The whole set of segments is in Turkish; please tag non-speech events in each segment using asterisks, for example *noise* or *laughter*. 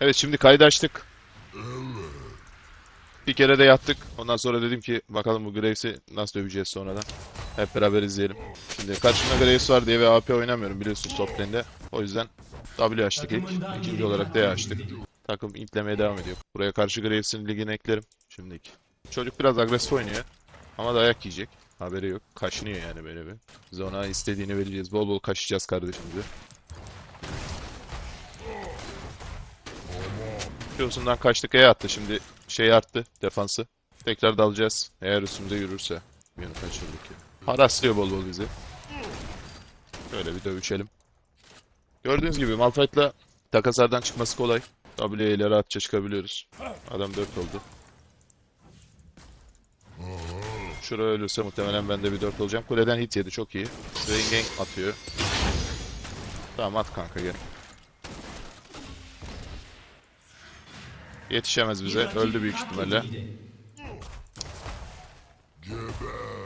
Evet şimdi kaydı açtık. Bir kere de yattık. Ondan sonra dedim ki bakalım bu Graves'i nasıl döveceğiz sonradan. Hep beraber izleyelim. Şimdi karşımda Graves var diye ve AP oynamıyorum biliyorsunuz top lane'de. O yüzden W açtık ilk. İkinci olarak D açtık. Takım intlemeye devam ediyor. Buraya karşı Graves'in ligine eklerim. Şimdilik. Çocuk biraz agresif oynuyor. Ama dayak yiyecek. Haberi yok. Kaşınıyor yani böyle bir. Biz ona istediğini vereceğiz. Bol bol kaşıyacağız kardeşimizi. Q'sundan kaçtık E attı. Şimdi şey arttı defansı. Tekrar dalacağız. Eğer üstümüze yürürse. Yönü kaçırdık ya. Haraslıyor bol bol bizi. Şöyle bir dövüşelim. Gördüğünüz gibi Malphite'la takaslardan çıkması kolay. W ile rahatça çıkabiliyoruz. Adam 4 oldu. Şuraya ölürse muhtemelen ben de bir 4 olacağım. Kuleden hit yedi çok iyi. Gang atıyor. Tamam at kanka gel. Yetişemez bize. Öldü büyük ihtimalle.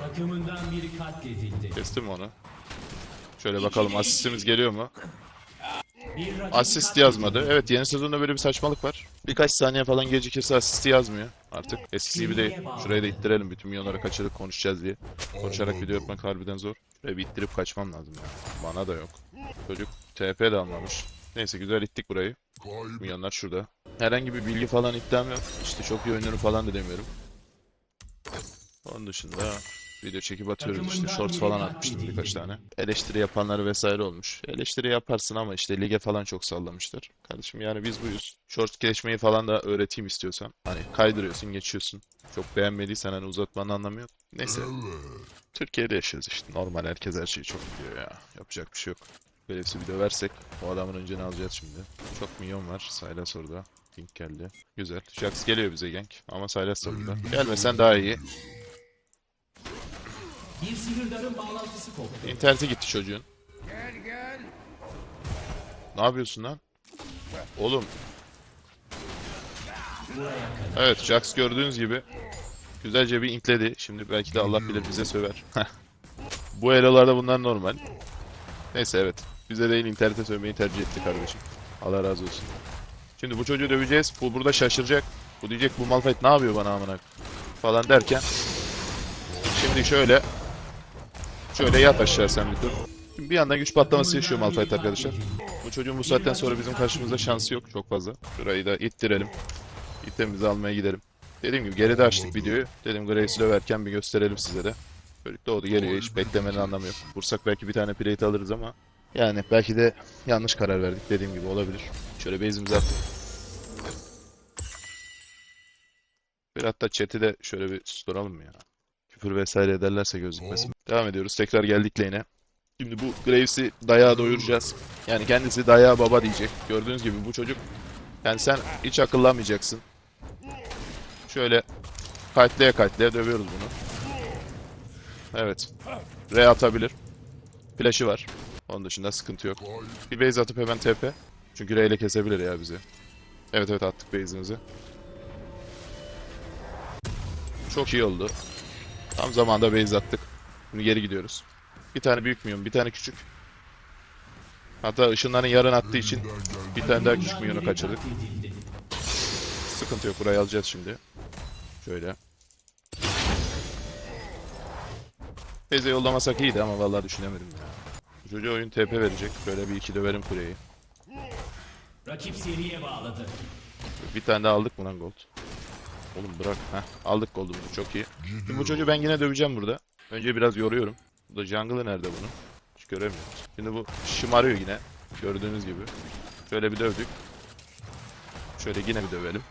Takımından biri katledildi. Kestim onu. Şöyle bakalım asistimiz geliyor mu? Bir rakip Asist yazmadı. Evet yeni sezonda böyle bir saçmalık var. Birkaç saniye falan gecikirse asisti yazmıyor artık. Eskisi gibi değil. Şurayı da ittirelim bütün milyonları kaçırıp konuşacağız diye. Konuşarak video yapmak harbiden zor. Şuraya bir ittirip kaçmam lazım ya. Bana da yok. Çocuk TP de almamış. Neyse güzel ittik burayı. Milyonlar şurada. Herhangi bir bilgi falan iddiam yok. İşte çok iyi oynuyorum falan da demiyorum. Onun dışında video çekip atıyoruz işte. Shorts falan atmıştım birkaç tane. Eleştiri yapanlar vesaire olmuş. Eleştiri yaparsın ama işte lige falan çok sallamışlar. Kardeşim yani biz buyuz. Shorts geçmeyi falan da öğreteyim istiyorsan. Hani kaydırıyorsun geçiyorsun. Çok beğenmediysen hani uzatmanın anlamı yok. Neyse. Türkiye'de yaşıyoruz işte. Normal herkes her şeyi çok biliyor ya. Yapacak bir şey yok. Belirsi bir döversek o adamın önceni alacağız şimdi. Çok milyon var. Sylas orada. Pink geldi. Güzel. Jax geliyor bize gank. Ama Sylas da burada. *laughs* Gelmesen daha iyi. bir sihirdarın bağlantısı koptu. İnterneti gitti çocuğun. Ne yapıyorsun lan? Oğlum. Evet Jax gördüğünüz gibi güzelce bir intledi. Şimdi belki de Allah bilir bize söver. *laughs* Bu elolarda bunlar normal. Neyse evet. Bize değil internete sövmeyi tercih etti kardeşim. Allah razı olsun. Şimdi bu çocuğu döveceğiz. Bu burada şaşıracak. Bu diyecek bu Malphite ne yapıyor bana amına falan derken. Şimdi şöyle Şöyle yat aşağı sen bir tur. Şimdi bir yandan güç patlaması yaşıyor Malphite arkadaşlar. Bu çocuğun bu saatten sonra bizim karşımızda şansı yok çok fazla. Şurayı da ittirelim. İtemizi almaya gidelim. Dediğim gibi geride açtık videoyu. Dedim Grace'i döverken bir gösterelim size de. Çocuk doğdu geliyor hiç beklemenin anlamı yok. Vursak belki bir tane plate alırız ama yani belki de yanlış karar verdik dediğim gibi olabilir. Şöyle base'imizi attık. Bir hatta chat'i de şöyle bir susturalım mı ya? Küfür vesaire ederlerse gözükmesin. Devam ediyoruz. Tekrar geldik lane'e. Şimdi bu Graves'i dayağa doyuracağız. Yani kendisi dayağa baba diyecek. Gördüğünüz gibi bu çocuk yani sen hiç akıllanmayacaksın. Şöyle kayıtlaya kayıtlaya dövüyoruz bunu. Evet. R atabilir. Flash'ı var. Onun dışında sıkıntı yok. Bir base atıp hemen TP. Çünkü R ile kesebilir ya bizi. Evet evet attık base'imizi. Çok iyi oldu. Tam zamanda base attık. Şimdi geri gidiyoruz. Bir tane büyük müyüm, bir tane küçük. Hatta ışınların yarın attığı için bir tane daha küçük milyonu kaçırdık. Sıkıntı yok, burayı alacağız şimdi. Şöyle. Beze yollamasak iyiydi ama vallahi düşünemedim ya. Bu Çocuğa oyun TP verecek. Böyle bir iki döverim kuleyi. Rakip seriye bağladı. Bir tane daha aldık mı lan gold? Oğlum bırak. Heh, aldık gold'umuzu çok iyi. Şimdi bu çocuğu ben yine döveceğim burada. Önce biraz yoruyorum. Bu da jungle'ı nerede bunun? Hiç göremiyorum. Şimdi bu şımarıyor yine. Gördüğünüz gibi. Şöyle bir dövdük. Şöyle yine bir dövelim.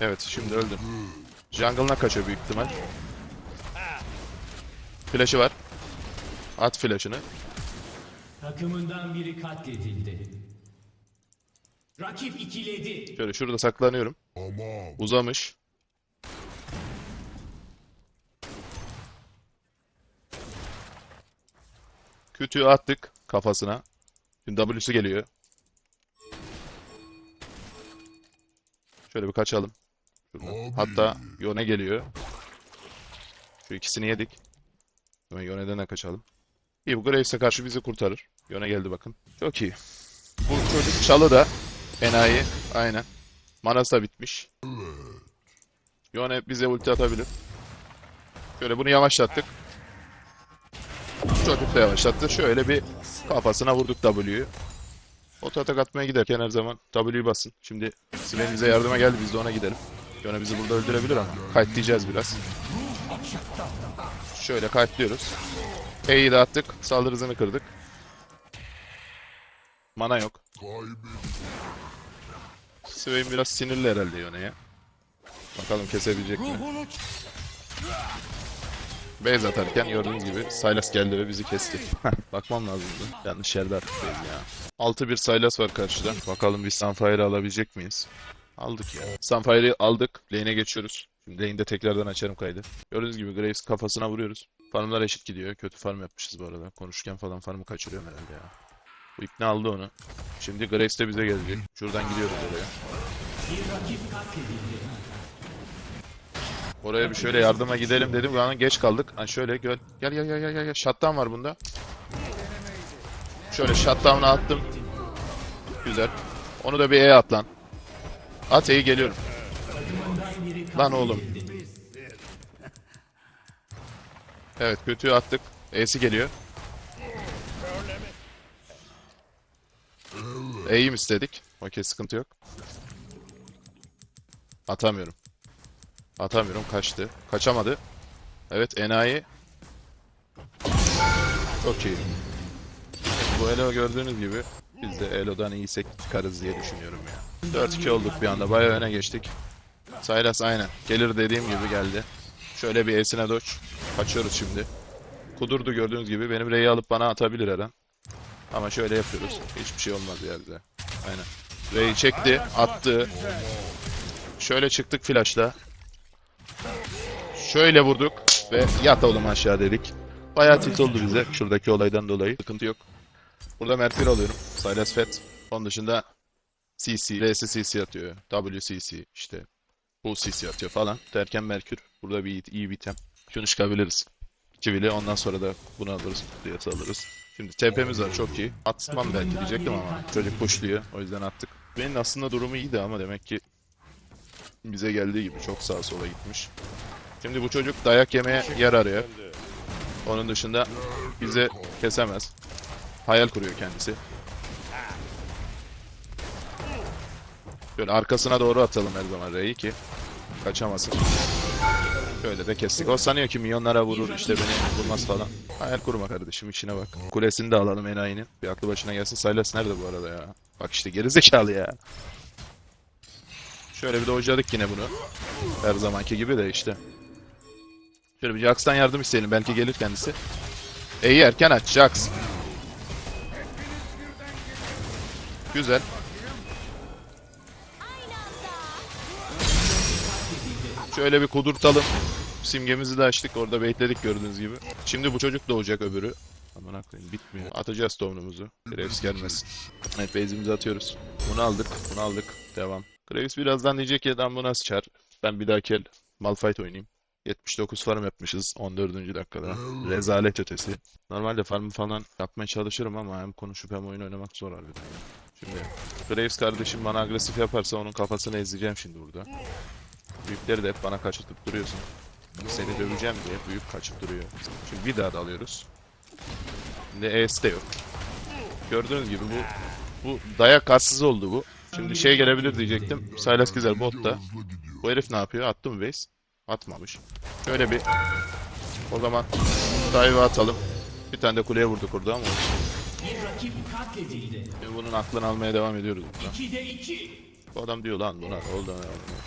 Evet şimdi öldüm. Jungle'ına kaçıyor büyük ihtimal. Flash'ı var. At flash'ını. Takımından biri katledildi. Rakip ikiledi. Şöyle şurada saklanıyorum. Uzamış. Kütüğü attık kafasına. Şimdi W'su geliyor. Şöyle bir kaçalım. Şuradan. Hatta Yone geliyor. Şu ikisini yedik. Hemen Yone'den de kaçalım. İyi bu Graves'e karşı bizi kurtarır. Yone geldi bakın. Çok iyi. Bu çocuk çalı da enayi. Aynen. Manası da bitmiş. Yone bize ulti atabilir. Şöyle bunu yavaşlattık. Çocuk da yavaşlattı. Şöyle bir kafasına vurduk W'yu. Oto atak atmaya giderken her zaman W'yu basın. Şimdi Sven bize yardıma geldi biz de ona gidelim. Yone bizi burada öldürebilir ama kayıtlayacağız biraz. Şöyle kayıtlıyoruz. E'yi de attık. Saldırı hızını kırdık. Mana yok. Swain biraz sinirli herhalde Yone'ye. Bakalım kesebilecek mi? Base atarken gördüğünüz gibi Sylas geldi ve bizi kesti. Bakmam lazımdı. Yanlış yerde attık ya. 6-1 Sylas var karşıda. Bakalım biz Sunfire'ı alabilecek miyiz? Aldık ya. Sunfire'ı aldık. Lane'e geçiyoruz. Şimdi lane'de tekrardan açarım kaydı. Gördüğünüz gibi Graves kafasına vuruyoruz. Farmlar eşit gidiyor. Kötü farm yapmışız bu arada. Konuşurken falan farmı kaçırıyorum herhalde ya. Bu ipne aldı onu. Şimdi Graves de bize gelecek. Şuradan gidiyoruz oraya. Oraya bir şöyle yardıma gidelim dedim. An geç kaldık. Ha şöyle gel. Gel gel gel gel gel. Shutdown var bunda. Şöyle shutdown'a attım. Güzel. Onu da bir E at lan. At E'yi geliyorum. Lan oğlum. Evet kötüyü attık. E'si geliyor. E'yi mi istedik? Okey sıkıntı yok. Atamıyorum. Atamıyorum kaçtı. Kaçamadı. Evet enayi. Çok iyi. Bu Elo gördüğünüz gibi biz de Elo'dan iyiysek çıkarız diye düşünüyorum ya. 4-2 olduk bir anda. Bayağı öne geçtik. Saylas aynen. Gelir dediğim gibi geldi. Şöyle bir E'sine dodge. Kaçıyoruz şimdi. Kudurdu gördüğünüz gibi. Benim R'yi alıp bana atabilir her an. Ama şöyle yapıyoruz. Hiçbir şey olmaz bize. Aynen. R'yi çekti. Attı. Şöyle çıktık flashla. Şöyle vurduk. Ve yat oğlum aşağı dedik. Bayağı tilt oldu bize. Şuradaki olaydan dolayı. Sıkıntı yok. Burada Merkür alıyorum. Silas Fett. Onun dışında CC, RS CC atıyor. WCC işte. Bu CC atıyor falan. Derken Merkür. Burada bir iyi, iyi bir item. Şunu çıkabiliriz. Çivili ondan sonra da bunu alırız. Diyası alırız. Şimdi TP'miz var çok iyi. Atmam belki diyecektim ama çocuk pushluyor. O yüzden attık. Benim aslında durumu iyiydi ama demek ki bize geldiği gibi çok sağa sola gitmiş. Şimdi bu çocuk dayak yemeye yer arıyor. Onun dışında bize kesemez. Hayal kuruyor kendisi. Böyle arkasına doğru atalım her zaman R'yi ki kaçamasın. Şöyle de kestik. O sanıyor ki milyonlara vurur işte beni vurmaz falan. Hayal kurma kardeşim işine bak. Kulesini de alalım enayinin. Bir aklı başına gelsin. Silas nerede bu arada ya? Bak işte gerizekalı ya. Şöyle bir de hocadık yine bunu. Her zamanki gibi de işte. Şöyle bir Jax'tan yardım isteyelim. Belki gelir kendisi. E'yi erken aç Jax. Güzel. Şöyle bir kudurtalım. Simgemizi de açtık. Orada bekledik gördüğünüz gibi. Şimdi bu çocuk doğacak öbürü. Aman aklayın bitmiyor. Atacağız tohumumuzu. Graves gelmesin. Evet base'imizi atıyoruz. Bunu aldık. Bunu aldık. Devam. Graves birazdan diyecek ki adam bu nasıl çar. Ben bir dahaki el Malphite oynayayım. 79 farm yapmışız 14. dakikada. Rezalet ötesi. Normalde farm falan yapmaya çalışırım ama hem konuşup hem oyun oynamak zor harbiden ya. Şimdi Graves kardeşim bana agresif yaparsa onun kafasını ezeceğim şimdi burada. Büyükleri de hep bana kaçırtıp duruyorsun. Seni döveceğim diye büyük kaçıp duruyor. Şimdi bir daha da alıyoruz. Şimdi ES de yok. Gördüğünüz gibi bu bu dayak arsız oldu bu. Şimdi şey gelebilir diyecektim. Silas güzel botta. Bu herif ne yapıyor? Attı mı base? Atmamış. Şöyle bir o zaman dive atalım. Bir tane de kuleye vurduk orada ama. Şimdi bunun aklını almaya devam ediyoruz burada. 2'de 2. Bu adam diyor lan buna oldu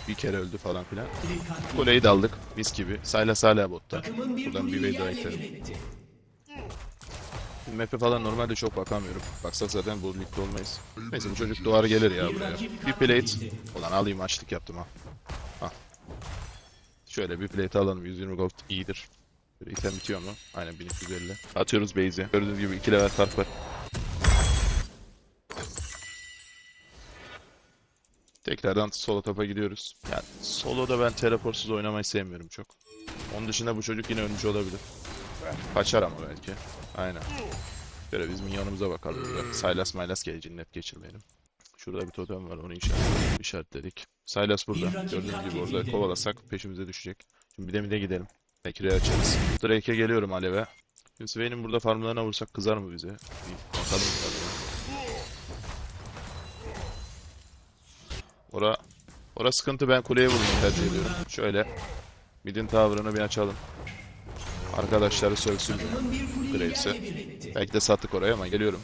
bir kere öldü falan filan. Kuleyi de aldık mis gibi. Silas hala botta. Buradan bir kuleyi wave Map'e falan normalde çok bakamıyorum. Baksak zaten bu ligde olmayız. Neyse çocuk doğar gelir ya buraya. Bir plate. Ulan alayım açlık yaptım ha. Al. Şöyle bir plate alalım. 120 gold iyidir. Böyle item bitiyor mu? Aynen 1250. Atıyoruz base'e. Gördüğünüz gibi 2 level fark var. Tekrardan solo tapa gidiyoruz. Yani soloda ben teleportsuz oynamayı sevmiyorum çok. Onun dışında bu çocuk yine ölmüş olabilir. Kaçar ama belki. Aynen. Şöyle biz minyonumuza bakalım burada. Silas Mylas geleceğini net geçirmeyelim. Şu Şurada bir totem var onu işaret, işaretledik. Sylas burada. Bir Gördüğünüz gibi orada kovalasak peşimize düşecek. Şimdi bir de mide gidelim. Bekir'e açarız. Drake'e geliyorum Alev'e. Şimdi Swain'in burada farmlarına vursak kızar mı bize? Bir bakalım. Ora, ora sıkıntı ben kuleye vurmayı tercih ediyorum. Şöyle. Mid'in tower'ını bir açalım. Arkadaşları sövsün Graves'e. Belki de sattık oraya ama geliyorum.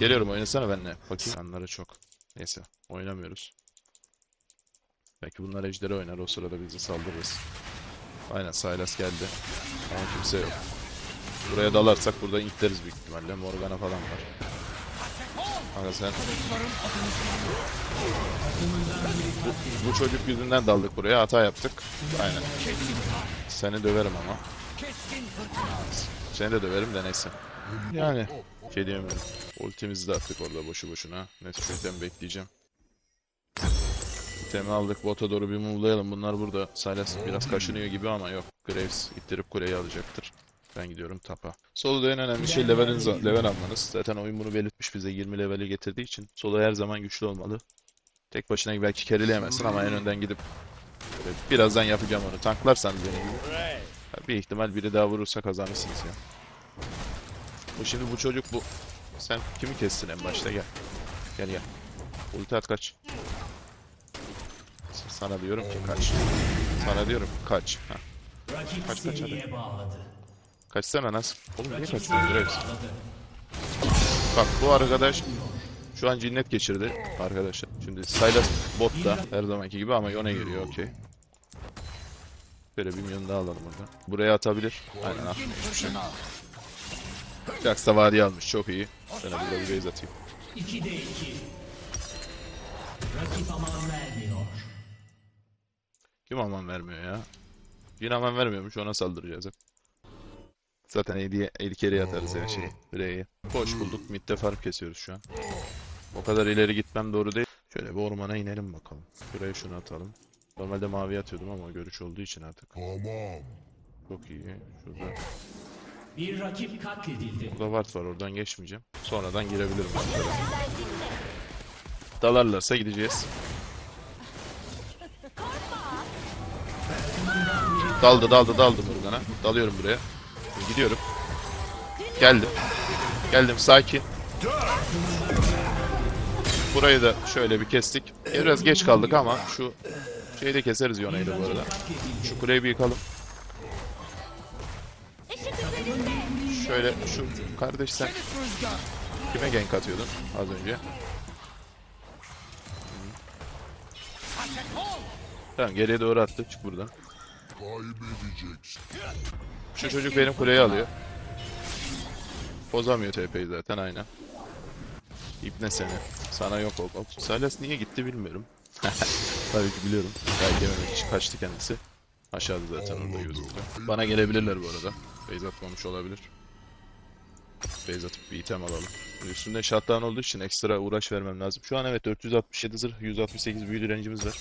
Geliyorum oynasana benimle. Bakayım. Yanları çok. Neyse oynamıyoruz. Belki bunlar ejderi oynar o sırada bizi saldırırız. Aynen Sylas geldi. Ama kimse yok. Buraya dalarsak burada intleriz büyük ihtimalle. Morgana falan var. Kanka sen... Bu, bu çocuk yüzünden daldık buraya. Hata yaptık. Aynen. Seni döverim ama. Seni de döverim de neyse. Yani. Şey diyemiyorum. Ultimizi de attık orada boşu boşuna. Neyse bekleyeceğim. İtemi aldık. Bota doğru bir move'layalım. Bunlar burada. Sylas biraz kaşınıyor gibi ama yok. Graves ittirip kuleyi alacaktır. Ben gidiyorum tapa. Solo'da en önemli şey leveliniz, level almanız. Zaten oyun bunu belirtmiş bize 20 leveli getirdiği için. Solo her zaman güçlü olmalı. Tek başına belki carryleyemezsin ama en önden gidip böyle birazdan yapacağım onu. Tanklarsanız benim gibi. Bir ihtimal biri daha vurursa kazanırsınız ya. Bu şimdi bu çocuk bu. Sen kimi kestin en başta gel. Gel gel. Ulti at kaç. Sana diyorum ki kaç. Sana diyorum kaç. Rakip Kaç, kaç, bağladı. Kaçsana nasıl? Oğlum niye kaçıyorsun bağladı. Bak bu arkadaş şu an cinnet geçirdi arkadaşlar. Şimdi Sylas bot da her zamanki gibi ama Yone geliyor okey. Böyle bir milyon daha alalım oradan. Buraya atabilir. Aynen atmıyor hiçbir. Jax da vadi almış çok iyi. Sana burada bir base atayım. 2'de 2. Rakip aman vermiyor. Kim aman vermiyor ya? Yine aman vermiyormuş ona saldıracağız hep. Zaten eli, eli kere atarız ya şey. R'ye. Hoş bulduk. Mid'de farm kesiyoruz şu an. O kadar ileri gitmem doğru değil. Şöyle bir ormana inelim bakalım. Şuraya şunu atalım. Normalde mavi atıyordum ama görüş olduğu için artık. Tamam. Çok iyi. Şurada. Bir rakip katledildi. Burada ward var oradan geçmeyeceğim. Sonradan girebilirim. Dalarlarsa gideceğiz. Daldı daldı daldı Morgana. Dalıyorum buraya. Gidiyorum. Geldim. Geldim sakin. Burayı da şöyle bir kestik. Biraz geç kaldık ama şu şeyi de keseriz Yone'yi de bu arada. Şu kuleyi bir yıkalım. Şöyle şu kardeş sen kime gank atıyordun az önce? Tamam geriye doğru attı çık buradan. Kaybedeceksin. Şu çocuk benim kuleyi alıyor. Bozamıyor TP'yi zaten aynen. İpne seni. Sana yok ol. Silas niye gitti bilmiyorum. *laughs* Tabii ki biliyorum. Belki yememek için kaçtı kendisi. Aşağıda zaten orada gözüktü. Bana gelebilirler bu arada. Base atmamış olabilir. Base atıp bir item alalım. Üstünde shutdown olduğu için ekstra uğraş vermem lazım. Şu an evet 467 zırh, 168 büyü direncimiz var.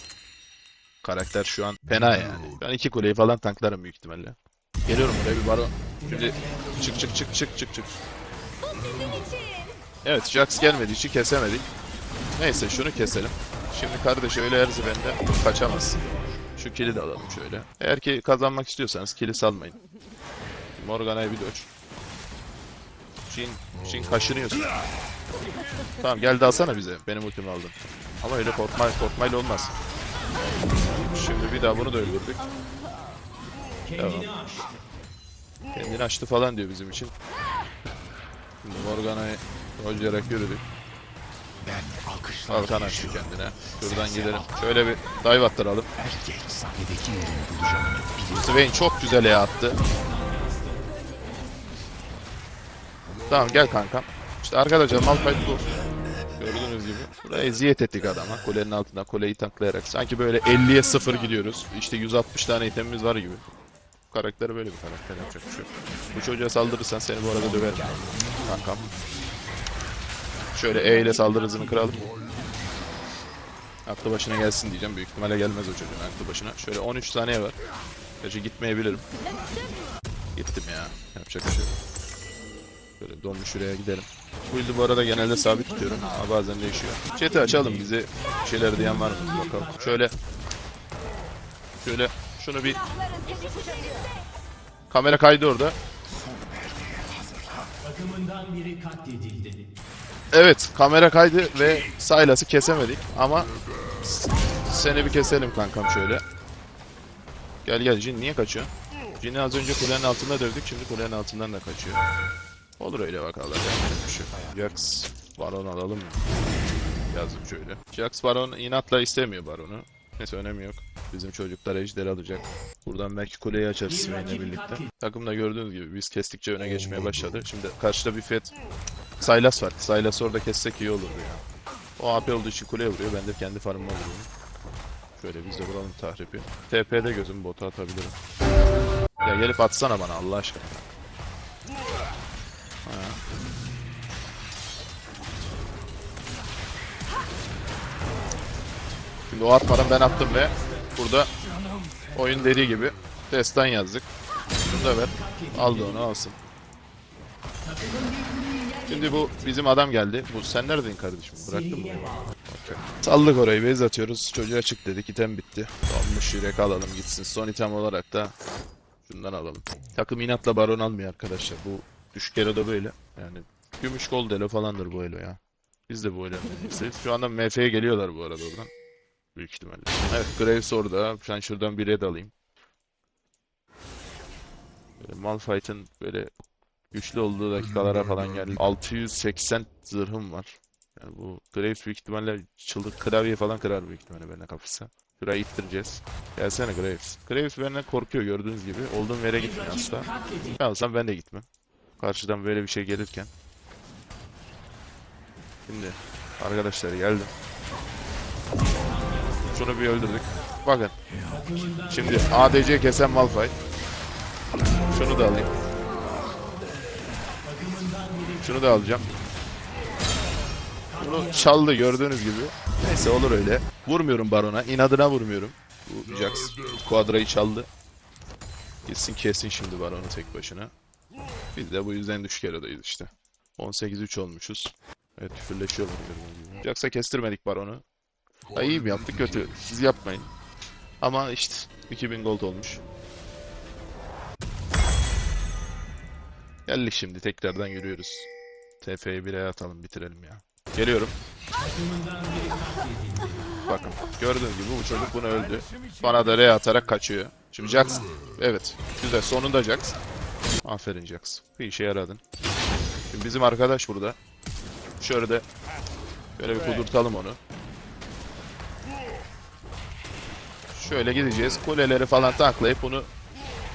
Karakter şu an fena yani. Ben iki kuleyi falan tanklarım büyük ihtimalle. Geliyorum buraya bir baro. Şimdi çık çık çık çık çık çık. Evet Jax gelmediği için kesemedik. Neyse şunu keselim. Şimdi kardeş öyle her bende kaçamaz. Şu kili de alalım şöyle. Eğer ki kazanmak istiyorsanız kili salmayın. Morgana'ya bir dodge. Jin, Jin kaşınıyorsun. Tamam geldi alsana bize. Benim ultimi aldın. Ama öyle korkma, korkmayla olmaz. Şimdi bir daha bunu da öldürdük. Aştı. Kendini açtı falan diyor bizim için. Şimdi Morgana'yı dojlayarak yürüdük. Ben alkışlar Kalkan açtı kendine. Şuradan gidelim. Şöyle bir dive attıralım. erkek sahnedeki yerini bulacağım. Swain çok güzel E attı. Tamam gel kankam. İşte arkadaşlar Malphite bu. Gördüğünüz gibi. Buraya eziyet ettik adama. Kulenin altından kuleyi tanklayarak. Sanki böyle 50'ye 0 gidiyoruz. İşte 160 tane itemimiz var gibi. Bu karakter böyle bir karakter yapacak bir şey. Bu çocuğa saldırırsan seni bu arada döverim. Kankam. Şöyle E ile saldırı hızını kıralım. Aklı başına gelsin diyeceğim. Büyük ihtimalle gelmez o çocuğun aklı başına. Şöyle 13 saniye var. Gerçi gitmeyebilirim. Gittim ya. Yapacak bir şey yok. Böyle donmuş şuraya gidelim. Bu build'i bu arada genelde sabit tutuyorum ama bazen değişiyor. Chat'i açalım bize bir şeyler diyen var mı bakalım. Şöyle Şöyle şunu bir kamera kaydı orada. Evet kamera kaydı ve Silas'ı kesemedik ama seni bir keselim kankam şöyle. Gel gel Jin niye kaçıyor? Jin'i az önce kulenin altında dövdük şimdi kulenin altından da kaçıyor. Olur öyle bakalım. yapacak. Jax Baron alalım mı? Yazdım şöyle. Jax Baron inatla istemiyor Baron'u. Neyse önemi yok. Bizim çocuklar ejderi alacak. Buradan belki kuleyi açarız rakip birlikte. Takımda gördüğünüz gibi biz kestikçe öne geçmeye başladı. Şimdi karşıda bir Fed Sylas var. Sylas'ı orada kessek iyi olurdu ya. O AP olduğu için kuleye vuruyor. Ben de kendi farmıma vuruyorum. Şöyle biz de vuralım tahribi. TP'de gözüm bota atabilirim. Ya gelip atsana bana Allah aşkına. Ha. Şimdi o atmadan ben attım ve burada oyun dediği gibi destan yazdık. Şunu da ver. Aldı onu alsın. Şimdi bu bizim adam geldi. Bu sen neredeydin kardeşim? Bıraktın mı? Okey. Saldık orayı. Base atıyoruz. Çocuğa çık dedik. item bitti. Donmuş yürek alalım gitsin. Son item olarak da şundan alalım. Takım inatla baron almıyor arkadaşlar. Bu düşük elo'da böyle. Yani gümüş gold elo falandır bu elo ya. Biz de bu elo isteyiz. Şu anda MF'ye geliyorlar bu arada oradan. Büyük ihtimalle. Evet Graves orada. Ben şuradan bir red alayım. Böyle Malphite'ın böyle güçlü olduğu dakikalara falan geldi. 680 zırhım var. Yani bu Graves büyük ihtimalle çıldık klavye falan kırar büyük ihtimalle benimle kafası. Şurayı ittireceğiz. Gelsene Graves. Graves benden korkuyor gördüğünüz gibi. Olduğum yere gitmiyor asla. olsam ben de gitmem. Karşıdan böyle bir şey gelirken. Şimdi arkadaşlar geldim. Şunu bir öldürdük. Bakın. Şimdi ADC kesen Malphite. Şunu da alayım. Şunu da alacağım. Bunu çaldı gördüğünüz gibi. Neyse olur öyle. Vurmuyorum Baron'a. inadına vurmuyorum. Bu Jax Quadra'yı çaldı. Gitsin kesin şimdi Baron'u tek başına. Biz de bu yüzden düşük erodayız işte. 18-3 olmuşuz. Evet küfürleşiyorlar gördüğünüz gibi. Jax'a kestirmedik Baron'u. Ha, iyi mi yaptık kötü. Siz yapmayın. Ama işte 2000 gold olmuş. Geldik şimdi tekrardan yürüyoruz. TF'yi bir atalım bitirelim ya. Geliyorum. Bakın gördüğünüz gibi bu çocuk bunu öldü. Bana da R atarak kaçıyor. Şimdi Jax. Evet. Güzel sonunda Jax. Aferin Jax. Bir işe yaradın. Şimdi bizim arkadaş burada. Şöyle de böyle bir kudurtalım onu. Şöyle gideceğiz. Kuleleri falan taklayıp bunu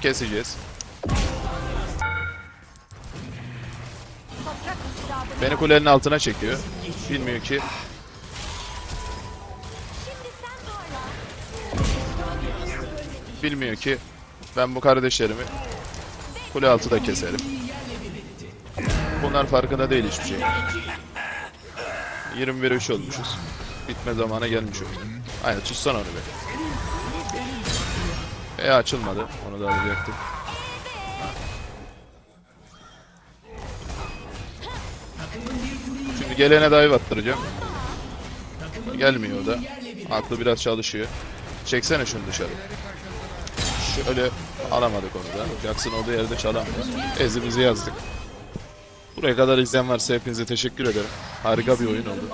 keseceğiz. Beni kulenin altına çekiyor. Bilmiyor ki bilmiyor ki ben bu kardeşlerimi kule altı da keserim. Bunlar farkında değil hiçbir şey. 21 3 olmuşuz. Bitme zamanı gelmiş oyun. Aynen tutsana onu be. E açılmadı. Onu da alacaktım. Şimdi gelene dive attıracağım. Gelmiyor o da. Aklı biraz çalışıyor. Çeksene şunu dışarı. Şöyle alamadık onu da. Jackson olduğu yerde çalamıyor. Ezimizi yazdık. Buraya kadar izleyen varsa hepinize teşekkür ederim. Harika bir oyun oldu.